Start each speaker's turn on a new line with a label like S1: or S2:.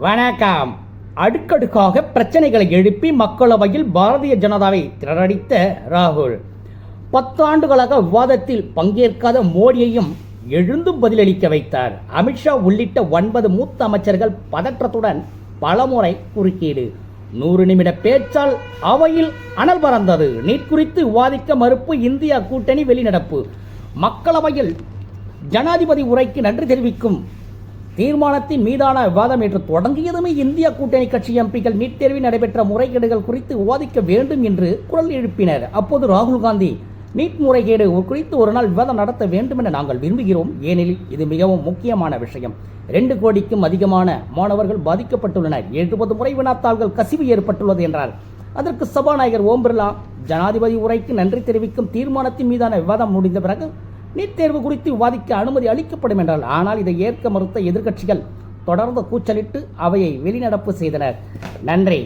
S1: வணக்கம். அடுக்கடுக்காக பிரச்சனைகளை எழுப்பி மக்களவையில் பாரதிய ஜனதாவை திரடித்த ராகுல். பத்தாண்டுகளாக விவாதத்தில் பங்கேற்காத மோடியையும் எழுந்து பதிலளிக்க வைத்தார். அமித்ஷா உள்ளிட்ட ஒன்பது மூத்த அமைச்சர்கள் பதற்றத்துடன் பலமுறை குறுக்கீடு. நூறு நிமிட பேச்சால் அவையில் அனல் பறந்தது. நீட் குறித்து விவாதிக்க மறுப்பு இந்தியா கூட்டணி வெளிநடப்பு. மக்களவையில் ஜனாதிபதி உரைக்கு நன்றி தெரிவிக்கும் தீர்மானத்தின் மீதான விவாதம் நேற்று தொடங்கியதுமே இந்திய கூட்டணி கட்சி எம்பிக்கள் நீட் தேர்வில் நடைபெற்ற முறைகேடுகள் குறித்து விவாதிக்க வேண்டும் என்று குரல் எழுப்பினர். அப்போது ராகுல் காந்தி நீட் முறைகேடு குறித்து ஒரு நாள் விவாதம் நடத்த வேண்டும் என நாங்கள் விரும்புகிறோம். ஏனெனில் இது மிகவும் முக்கியமான விஷயம். ரெண்டு கோடிக்கும் அதிகமான மாணவர்கள் பாதிக்கப்பட்டுள்ளனர். எழுபது முறை வினாத்தாள்கள் கசிவு ஏற்பட்டுள்ளது என்றார். அதற்கு சபாநாயகர் ஓம் பிர்லா ஜனாதிபதி உரைக்கு நன்றி தெரிவிக்கும் தீர்மானத்தின் மீதான விவாதம் முடிந்த பிறகு நீட் தேர்வு குறித்து விவாதிக்க அனுமதி அளிக்கப்படும் என்றால் ஆனால் இதை ஏற்க மறுத்த எதிர்க்கட்சிகள் தொடர்ந்து கூச்சலிட்டு அவையை வெளிநடப்பு செய்தனர். நன்றி.